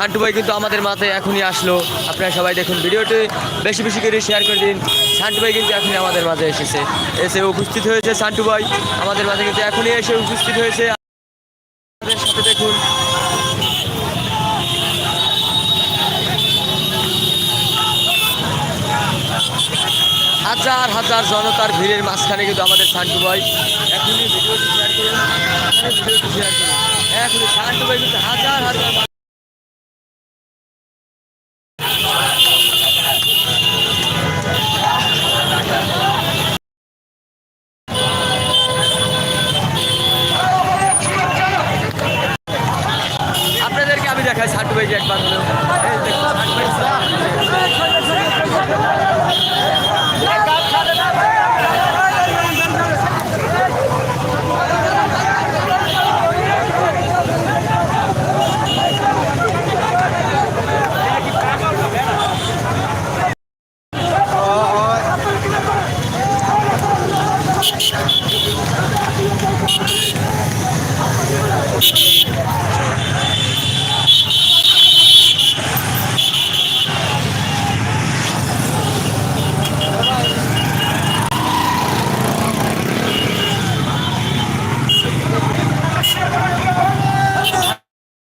শান্টু ভাই কিন্তু আমাদের মাথায় এখনই আসলো। আপনারা সবাই দেখুন ভিডিওটি। বেশি বেশি করে শেয়ার করে দিন। শান্টু ভাই কিন্তু এখনই আমাদের মাঝে এসেছে। এসে উপস্থিত হয়েছে শান্টু ভাই। আমাদের মাঝে কিন্তু এখনই এসে উপস্থিত হয়েছে। আমাদের সাথে দেখুন। হাজার হাজার জনতার ভিড়ের মাঝখানে কিন্তু আমাদের শান্টু ভাই। এখনই ভিডিওটি শেয়ার করুন। ভিডিওটি শেয়ার করুন। ভাই কিন্তু হাজার হাজার মানুষ- আপনাদেরকে আমি দেখাই শান্টু ভাইকে একবার হলেও এই দেখুন, শান্টু ভাই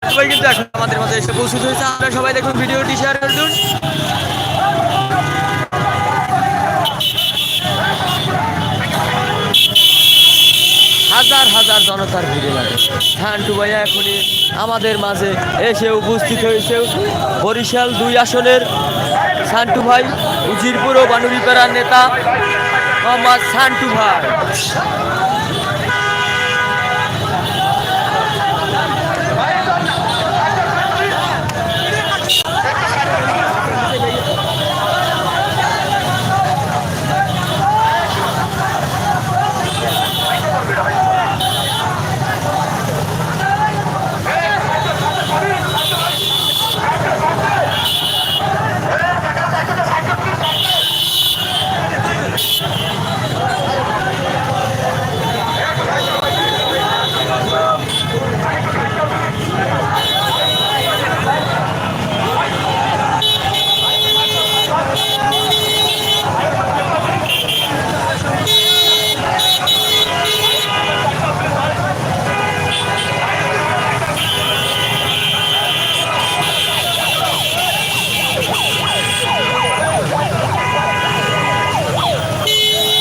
সবাই কিন্তু এখন আমাদের মাঝে এসে পৌঁছতে হয়েছে আপনারা সবাই দেখুন ভিডিওটি শেয়ার করে দিন হাজার হাজার জনতার ভিড়ে লাগে। ঠান্টু ভাইয়া এখনই আমাদের মাঝে এসে উপস্থিত হয়েছে। বরিশাল দুই আসনের শান্টু ভাই, উজিরপুর ও বানুরিপাড়ার নেতা মোহাম্মদ শান্টু ভাই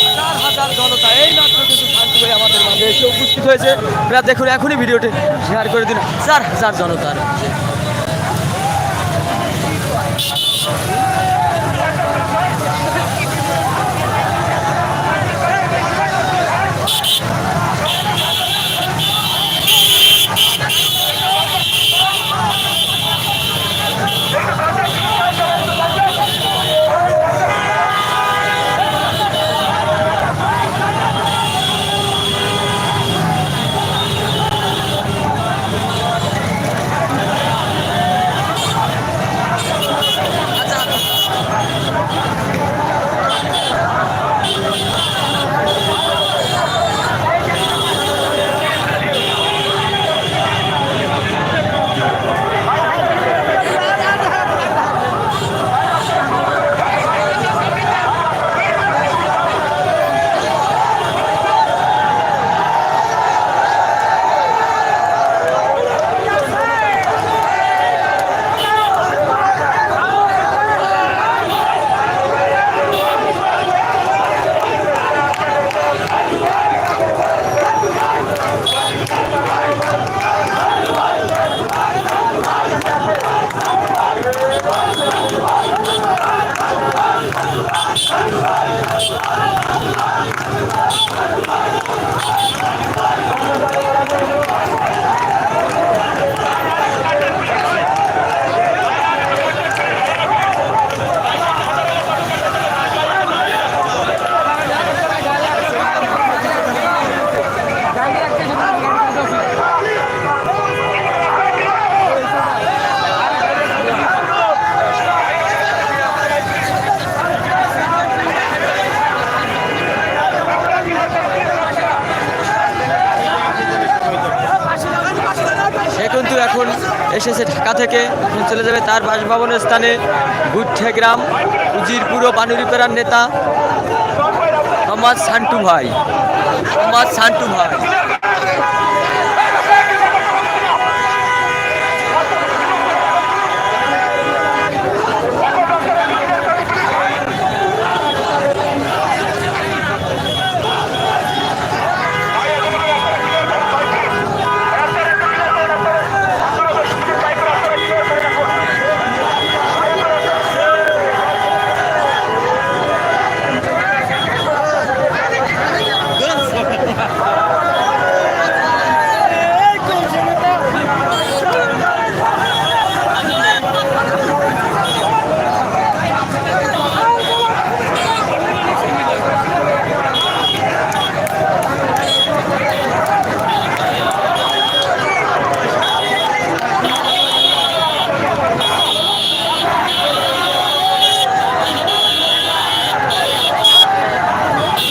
হাজার হাজার জনতা এই মাত্র কিন্তু শান্তি ভাই আমাদের মাঝে এসে উপস্থিত হয়েছে আপনারা দেখুন এখনই ভিডিওটি শেয়ার করে দিন। স্যার হাজার জনতার এসেছে ঢাকা থেকে এখন চলে যাবে তার বাসভবনের স্থানে গুঠে গ্রাম, উজিরপুর ও পানুরিপাড়ার নেতা সমাজ সান্টু ভাই। সমাজ সান্টু ভাই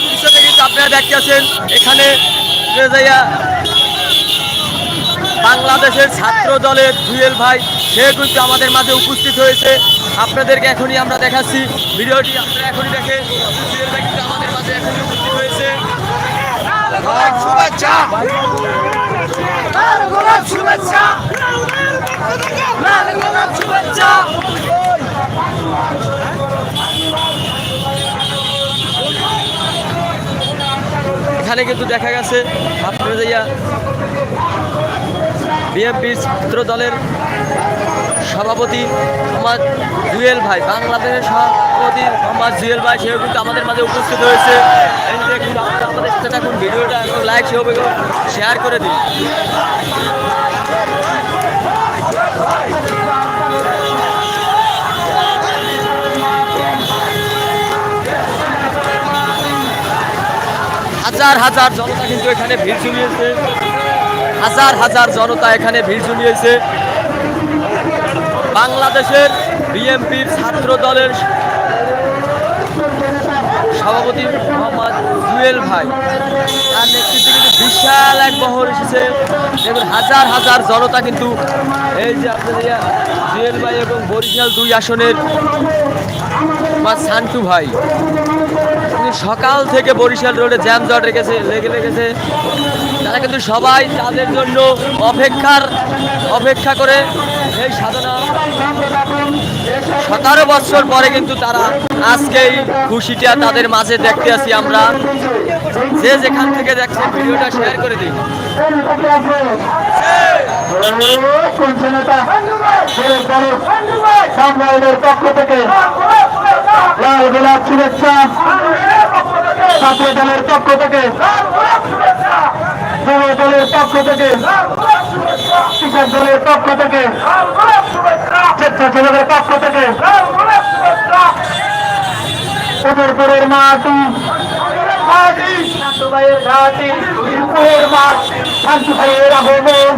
পিছনে আছেন? এখানে বাংলাদেশের ছাত্র দলের জুয়েল ভাই, সে কিন্তু আমাদের মাঝে উপস্থিত হয়েছে। আপনাদেরকে এখনই আমরা দেখাচ্ছি ভিডিওটি। আপনারা এখনই কিন্তু আমাদের এখানে কিন্তু দেখা গেছে আপনারা যাইয়া বিএনপির ছাত্র দলের সভাপতি মোহাম্মদ জুয়েল ভাই, বাংলাদেশের সভাপতি মোহাম্মদ জুয়েল ভাই, সেও কিন্তু আমাদের মাঝে উপস্থিত হয়েছে। আমাদের সাথে থাকুন, ভিডিওটা লাইক সেও শেয়ার করে দিন। হাজার হাজার জনতা কিন্তু এখানে ভিড় জমিয়েছে। হাজার হাজার জনতা এখানে ভিড় জমিয়েছে। বাংলাদেশের বিএনপির ছাত্র দলের সভাপতি মোহাম্মদ জুয়েল ভাই, তার নেতৃত্বে কিন্তু বিশাল এক বহর এসেছে। এবং হাজার হাজার জনতা কিন্তু এই যে আপনাদের জুয়েল ভাই এবং বরিশাল দুই আসনের আমার সান্টু ভাই। সকাল থেকে বরিশাল রোডে জ্যাম জট রেখেছে লেগে লেগেছে তারা কিন্তু সবাই তাদের জন্য অপেক্ষার অপেক্ষা করে এই সাধনা সতেরো বছর পরে কিন্তু তারা আজকে এই খুশিটা তাদের মাঝে দেখতে আসি আমরা যে যেখান থেকে দেখছে ভিডিওটা শেয়ার করে সামনের পক্ষ থেকে লাল গোলাপ শুভেচ্ছা ছাত্র দলের পক্ষ থেকে। যুব দলের পক্ষ থেকে। কৃষক দলের পক্ষ থেকে। স্বেচ্ছাসেবকের পক্ষ থেকে। উদরপুরের মাটি। মাটি। শান্তু ভাইয়ের ঘাটি উদরপুরের মাঠ শান্তু ভাইয়ের আগমন।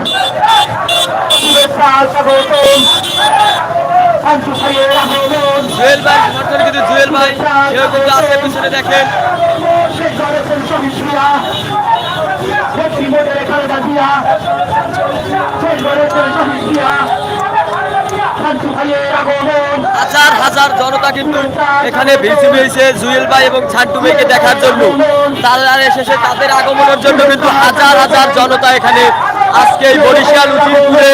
শুভেচ্ছা স্বাগতম। শান্তু ভাইয়ের আগমন। জুয়েল ভাই সমর্থন কিন্তু জুয়েল ভাই। সেও কিন্তু আসছে পিছনে দেখেন। হাজার হাজার জনতা কিন্তু এখানে ভিড় হয়েছে জুয়েল ভাই এবং ছান্টু ভাইকে দেখার জন্য। তারা এসেছে তাদের আগমনের জন্য কিন্তু হাজার হাজার জনতা এখানে আজকে এই বরিশাল উচিরপুরে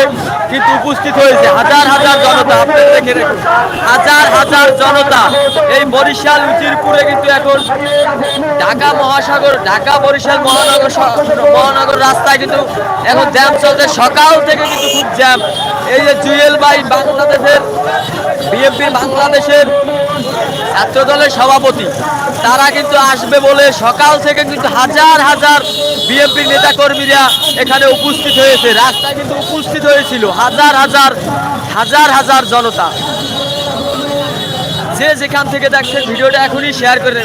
কিন্তু উপস্থিত হয়েছে হাজার হাজার জনতা আপনি দেখে রাখুন। হাজার হাজার জনতা এই বরিশাল উচিরপুরে কিন্তু এখন ঢাকা মহাসাগর, ঢাকা বরিশাল মহানগর মহানগর রাস্তায় কিন্তু এখন জ্যাম চলছে। সকাল থেকে কিন্তু খুব জ্যাম এই যে জুয়েল ভাই বাংলাদেশের বিএনপির বাংলাদেশের ছাত্র দলের সভাপতি, তারা কিন্তু আসবে বলে সকাল থেকে কিন্তু হাজার হাজার বিএনপির নেতাকর্মীরা এখানে উপস্থিত হয়েছে, রাস্তায় কিন্তু উপস্থিত হয়েছিল হাজার হাজার হাজার হাজার জনতা। যে যেখান থেকে দেখছেন ভিডিওটা এখনই শেয়ার করে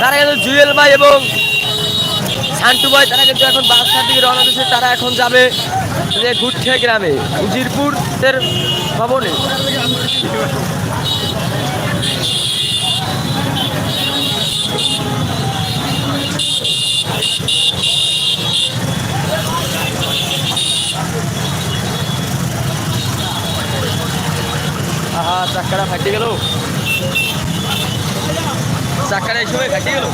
তারা কিন্তু জুয়েল ভাই এবং শান্টু ভাই, তারা কিন্তু এখন বাসার দিকে রওনা দিচ্ছে তারা এখন যাবে যে গুঠে গ্রামে উজিরপুরের ভবনে। ফাটে গেল। এই সময় গেল।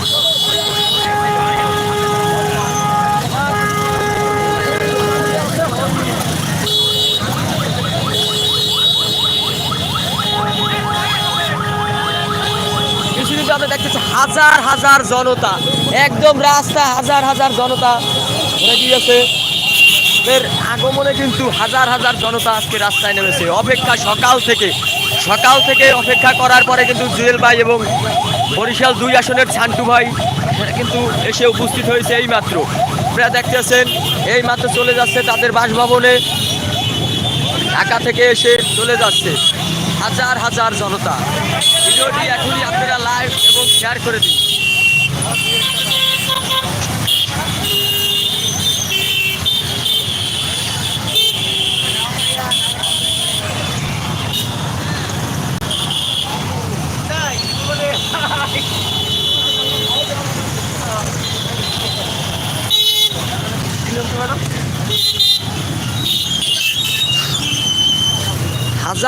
হাজার হাজার জনতা, একদম রাস্তা হাজার হাজার জনতা দিয়েছে। এর আগমনে কিন্তু হাজার হাজার জনতা আজকে রাস্তায় নেমেছে। অপেক্ষা সকাল থেকে সকাল থেকে অপেক্ষা করার পরে কিন্তু জুয়েল ভাই এবং বরিশাল দুই আসনের ছান্টু ভাই কিন্তু এসে উপস্থিত হয়েছে এই মাত্র আপনারা দেখতেছেন এই মাত্র চলে যাচ্ছে তাদের বাসভবনে। ঢাকা থেকে এসে চলে যাচ্ছে হাজার হাজার জনতা। ভিডিওটি এখনই আপনারা লাইভ এবং শেয়ার করে দিন।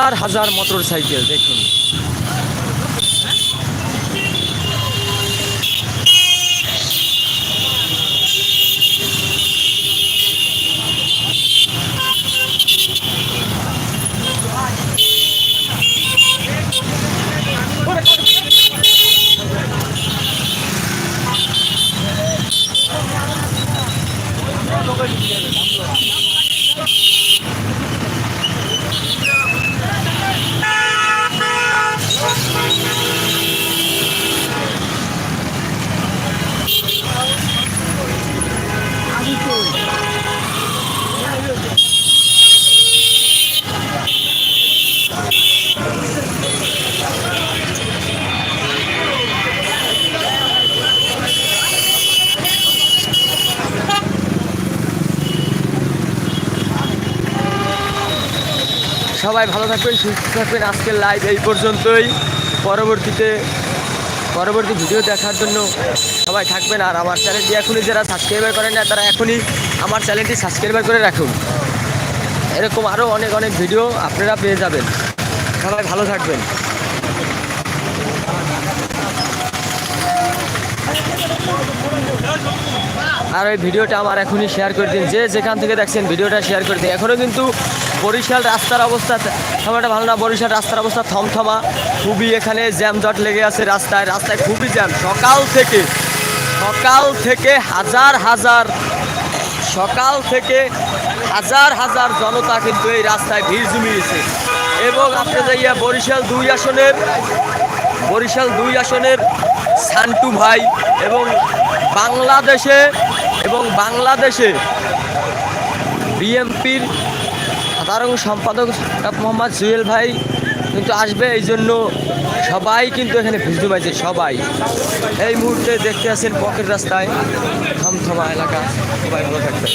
হাজার হাজার মোটর সাইকেল দেখুন। সবাই ভালো থাকবেন, সুস্থ থাকবেন। আজকের লাইভ এই পর্যন্তই। পরবর্তীতে, পরবর্তী ভিডিও দেখার জন্য সবাই থাকবেন। আর আমার চ্যানেলটি এখনই যারা সাবস্ক্রাইবার করেন না তারা এখনই আমার চ্যানেলটি সাবস্ক্রাইবার করে রাখুন। এরকম আরও অনেক অনেক ভিডিও আপনারা পেয়ে যাবেন। সবাই ভালো থাকবেন। আর ওই ভিডিওটা আমার এখনই শেয়ার করে দিন। যে যেখান থেকে দেখছেন ভিডিওটা শেয়ার করে দিন। এখনও কিন্তু বরিশাল রাস্তার অবস্থা তেমন একটা ভালো না, বরিশাল রাস্তার অবস্থা থমথমা। খুবই এখানে জ্যাম জট লেগে আছে রাস্তায় রাস্তায় খুবই জ্যাম। সকাল থেকে সকাল থেকে হাজার হাজার, সকাল থেকে হাজার হাজার জনতা কিন্তু এই রাস্তায় ভিড় জমিয়েছে। এবং আপনি যাইয়া বরিশাল দুই আসনের, বরিশাল দুই আসনের সান্টু ভাই এবং বাংলাদেশে এবং বাংলাদেশে বিএমপির সাধারণ সম্পাদক মোহাম্মদ জুয়েল ভাই কিন্তু আসবে এই জন্য সবাই কিন্তু এখানে ভিড় জমাইছে, সবাই। এই মুহূর্তে দেখতে আছেন পকেট রাস্তায় থমথমা এলাকা, সবাই ভালো থাকবে